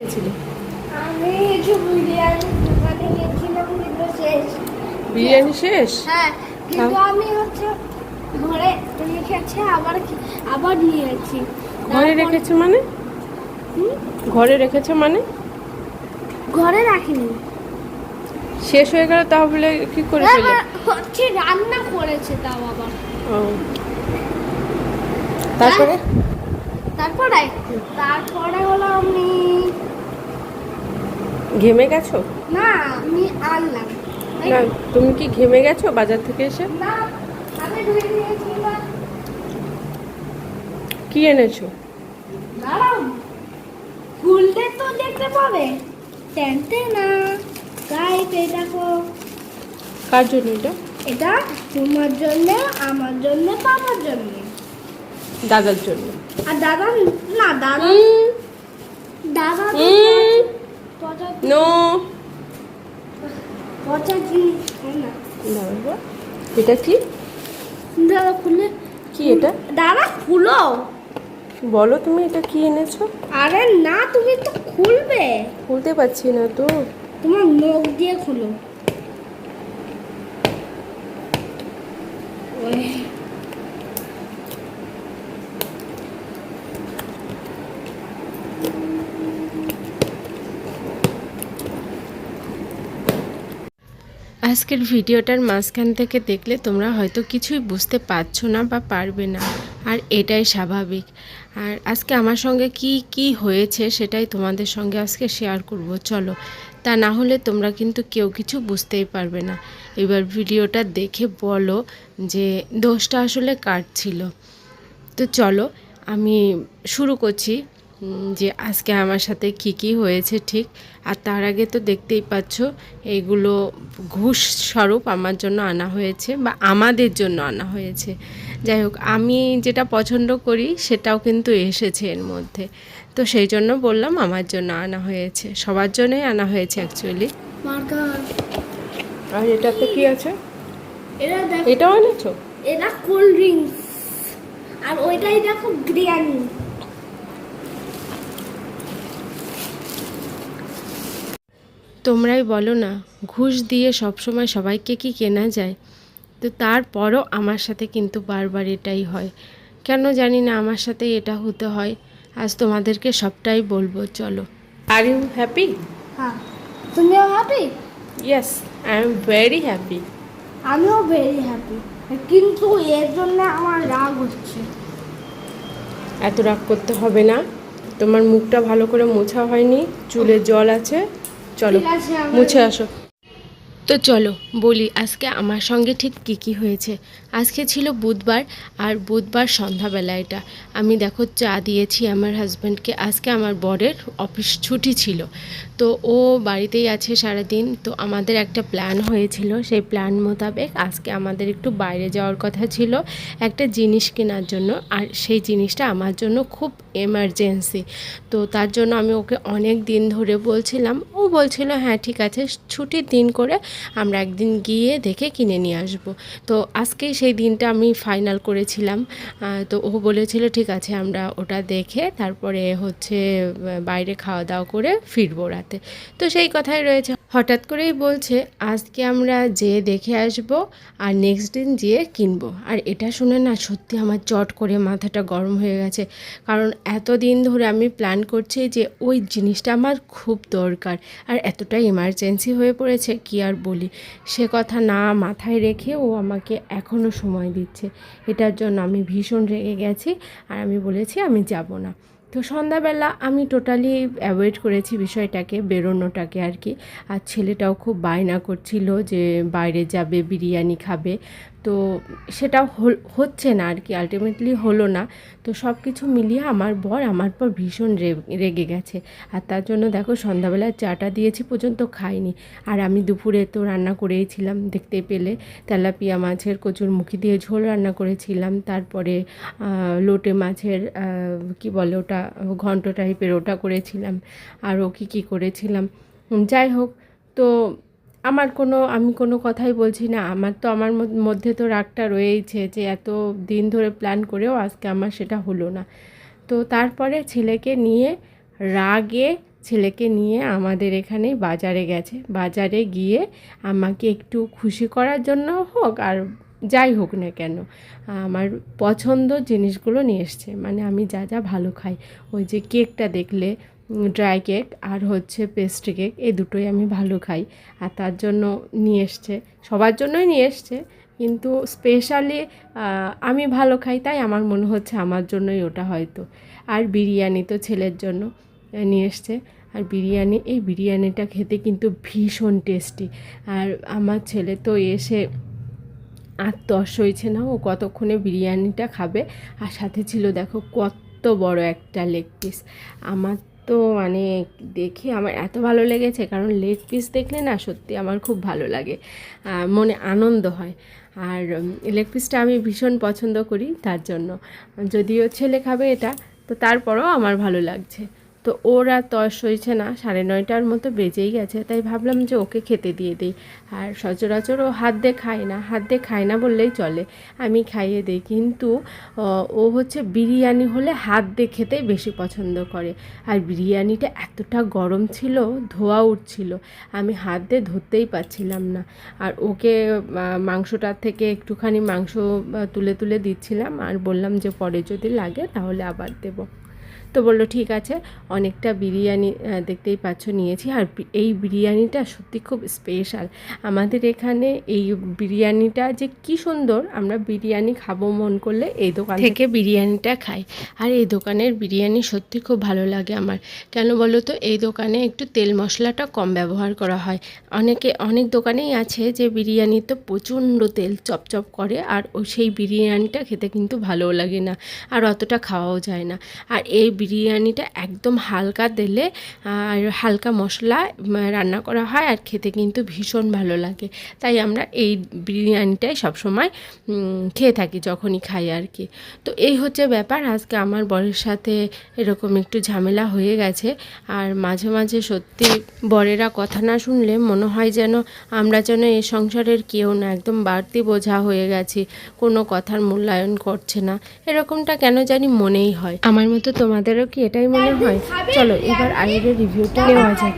গেছিলি আমি কিছু বিরিয়ানি দোকানে গেছিলাম কিন্তু শেষ। বিরিয়ানি শেষ? হ্যাঁ কিন্তু আমি হচ্ছে ঘরে রেখেছি আবার আবার নিয়েছি ঘরে রেখেছে মানে? ঘরে রেখেছে মানে? ঘরে রাখিনি। শেষ হয়ে গেল তাহলে কি করে হ্যাঁ, হ্যাঁ, হচ্ছে রান্না করেছে তাও আবার। তারপরে? তারপরে হলো আমি ঘেমে গেছো? না আমি আনলাম। না তুমি কি ঘেমে গেছো বাজার থেকে এসে? না আমি ধুয়ে নিয়েছিলাম কি এনেছো? দাঁড়াও। খুললে তো দেখতে পাবে। টেনতে না গাইড এই দেখো। কার জন্য এটা? এটা তোমার জন্য আমার জন্য বাবার জন্য। দাদার জন্য। আর দাদা না দাদা দাদা নো বাবা। এটা কি? দাদা খুলে। কি এটা? দাদা খুলো। বলো তুমি এটা কি এনেছো? আরে না তুমি তো খুলবে। খুলতে পারছি না তো। তোমার মুখ দিয়ে খুলো ওই আজকের ভিডিওটার মাঝখান থেকে দেখলে তোমরা হয়তো কিছুই বুঝতে পারছ না বা পারবে না। আর এটাই স্বাভাবিক। আর আজকে আমার সঙ্গে কি কি হয়েছে সেটাই তোমাদের সঙ্গে আজকে শেয়ার করব। চলো, তা না হলে তোমরা কিন্তু কেউ কিছু বুঝতেই পারবে না। এবার ভিডিওটা দেখে বলো যে দোষটা আসলে কার ছিল। তো চলো, আমি শুরু করছি। যে আজকে আমার সাথে কি কি হয়েছে ঠিক আর তার আগে তো দেখতেই পাচ্ছ এইগুলো ঘুষ স্বরূপ আমার জন্য আনা হয়েছে বা আমাদের জন্য আনা হয়েছে। যাই হোক আমি যেটা পছন্দ করি সেটাও কিন্তু এসেছে এর মধ্যে। তো সেই জন্য বললাম আমার জন্য আনা হয়েছে সবার জন্যই আনা হয়েছে অ্যাকচুয়ালি আর এটাতে কি আছে? এটাও এনেছো? এটা কোল্ড ড্রিঙ্কস আর ওইটাই দেখো বিরিয়ানি। তোমরাই বলো না ঘুষ দিয়ে সবসময় সবাইকে কি কেনা যায়? তো তারপরও আমার সাথে কিন্তু বারবার এটাই হয়। কেন জানি না আমার সাথে এটা হতে হয়। আজ তোমাদেরকে সবটাই বলব চলো। আর ইউ হ্যাপি হ্যাঁ। তুমিও happy yes I am very happy আমিও ভেরি হ্যাপি কিন্তু এর জন্য আমার রাগ হচ্ছে। এত রাগ করতে হবে না। তোমার মুখটা ভালো করে মোছা হয়নি চুলে জল আছে। চলো মুছে আসো। তো চলো বলি আজকে আমার সঙ্গে ঠিক কী কী হয়েছে। আজকে ছিল বুধবার আর বুধবার সন্ধ্যাবেলা এটা। আমি দেখো চা দিয়েছি আমার হাজব্যান্ডকে। আজকে আমার বরের অফিস ছুটি ছিল। তো ও বাড়িতেই আছে সারাদিন। তো আমাদের একটা প্ল্যান হয়েছিল। সেই প্ল্যান মোতাবেক আজকে আমাদের একটু বাইরে যাওয়ার কথা ছিল একটা জিনিস কেনার জন্য। আর সেই জিনিসটা আমার জন্য খুব এমার্জেন্সি তো তার জন্য আমি ওকে অনেক দিন ধরে বলছিলাম। ও বলছিল হ্যাঁ ঠিক আছে। ছুটির দিন করে আমরা একদিন গিয়ে দেখে কিনে নিয়ে আসব। তো আজকে সেই দিনটা আমি ফাইনাল করেছিলাম। তো ও বলেছিল, ঠিক আছে, আমরা ওটা দেখে তারপরে হচ্ছে বাইরে খাওয়া দাওয়া করে ফিরবো রাতে। তো সেই কথাই রয়েছে। হঠাৎ করেই বলছে, আজকে আমরা যেয়ে দেখে আসব আর নেক্সট দিন যেয়ে কিনবো। আর এটা শুনে না সত্যি আমার চট করে মাথাটা গরম হয়ে গেছে। কারণ এত দিন ধরে আমি প্ল্যান করছি যে ওই জিনিসটা আমার খুব দরকার আর এতটাই এমার্জেন্সি হয়ে পড়েছে, কি আর বলি? সে কথা না মাথায় রেখে ও আমাকে এখনও সময় দিচ্ছে। এটার জন্য আমি ভীষণ রেগে গেছি আর আমি বলেছি আমি যাব না। তো সন্ধ্যাবেলা আমি টোটালি অ্যাভয়েড করেছি বিষয়টাকে, বেরোনোটাকে আর কি। আর ছেলেটাও খুব বায়না করছিল যে বাইরে যাবে, বিরিয়ানি খাবে। তো সেটা হচ্ছে না আর কি আলটিমেটলি হলো না। তো সব কিছু মিলিয়ে আমার বর আমার পর ভীষণ রেগে গেছে। আর তার জন্য দেখো সন্ধ্যাবেলা চাটা দিয়েছি পর্যন্ত খাইনি। আর আমি দুপুরে তো রান্না করেইছিলাম দেখতে পেলে। তেলাপিয়া মাছের কচুর মুখি দিয়ে ঝোল রান্না করেছিলাম। তারপরে লোটে মাছের কি বলে ওটা, ঘন্ট টাইপের ওটা করেছিলাম। আরও কী কী করেছিলাম। যাই হোক, তো আমার কোনো, আমি কোনো কথাই বলছি না। আমার তো, আমার মধ্যে তো রাগটা রয়েইছে যে এত দিন ধরে প্ল্যান করেও আজকে আমার সেটা হলো না। তো তারপরে ছেলেকে নিয়ে, রাগে ছেলেকে নিয়ে আমাদের এখানে বাজারে গেছে। বাজারে গিয়ে আমাকে একটু খুশি করার জন্য হোক আর যাই হোক না কেন, আমার পছন্দ জিনিসগুলো নিয়ে এসছে। মানে আমি যা যা ভালো খাই। ওই যে কেকটা দেখলে ড্রাই কেক আর হচ্ছে পেস্ট্রি কেক, এই দুটোই আমি ভালো খাই। আর তার জন্য নিয়ে এসছে, সবার জন্যই নিয়ে এসছে, কিন্তু স্পেশালি আমি ভালো খাই, তাই আমার মনে হচ্ছে আমার জন্যই ওটা হয়তো। আর বিরিয়ানি তো ছেলের জন্য নিয়ে এসছে। আর বিরিয়ানি, এই বিরিয়ানিটা খেতে কিন্তু ভীষণ টেস্টি আর আমার ছেলে তো এসে আর তস হয়েছে না, ও কতক্ষণে বিরিয়ানিটা খাবে। আর সাথে ছিল, দেখো, কত বড় একটা লেগ পিস আমার তো মানে দেখে আমার এত ভালো লেগেছে, কারণ লেগ পিস দেখলে না সত্যি আমার খুব ভালো লাগে মনে আনন্দ হয়। আর লেগ পিসটা আমি ভীষণ পছন্দ করি তার জন্য। যদিও ছেলে খাবে এটা, তো তারপরেও আমার ভালো লাগছে। তো ওর আর তর্স হয়েছে না, সাড়ে নয়টার মতো বেজেই গেছে, তাই ভাবলাম যে ওকে খেতে দিয়ে দিই। আর সচরাচর ও হাত দিয়ে খায় না, হাত দিয়ে খায় না বললেই চলে, আমি খাইয়ে দিই। কিন্তু, ও হচ্ছে বিরিয়ানি হলে হাত দিয়ে খেতেই বেশি পছন্দ করে। আর বিরিয়ানিটা এতটা গরম ছিল, ধোয়া উঠছিল, আমি হাত দিয়ে ধরতেই পারছিলাম না। আর ওকে মাংসটার থেকে একটুখানি মাংস তুলে তুলে দিচ্ছিলাম, আর বললাম যে পরে যদি লাগে তাহলে আবার দেবো। তো বলল, ঠিক আছে, অনেকটা বিরিয়ানি দেখতেই পাচ্ছ, নিয়েছি। আর এই বিরিয়ানিটা সত্যি খুব স্পেশাল আমাদের এখানে এই বিরিয়ানিটা যে কি সুন্দর, আমরা বিরিয়ানি খাব মন করলে এই দোকান থেকে বিরিয়ানিটা খাই। আর এই দোকানের বিরিয়ানি সত্যি খুব ভালো লাগে আমার। কেন বলো তো, এই দোকানে একটু তেল মশলাটা কম ব্যবহার করা হয়। অনেকে, অনেক দোকানেই আছে যে বিরিয়ানিতে প্রচণ্ড তেল চপচপ করে, আর সেই বিরিয়ানিটা খেতে কিন্তু ভালোও লাগে না, আর অতটা খাওয়াও যায় না। আর এই বিরিয়ানিটা একদম হালকা তেলে আর হালকা মশলা রান্না করা হয় আর খেতে কিন্তু ভীষণ ভালো লাগে। তাই আমরা এই বিরিয়ানিটাই সবসময় খেয়ে থাকি যখনই খাই আর কি। তো এই হচ্ছে ব্যাপার। আজকে আমার বরের সাথে এরকম একটু ঝামেলা হয়ে গেছে। আর মাঝে মাঝে সত্যি বরেরা কথা না শুনলে মনে হয় যেন আমরা যেন এই সংসারের কেউ না, একদম বাড়তি বোঝা হয়ে গেছি। কোনো কথার মূল্যায়ন করছে না। এরকমটা কেন জানি মনেই হয়। আমার মতো তোমাদেরও কি এটাই মনে হয়? চলো এবার আয়ের রিভিউটা নেওয়া যাক।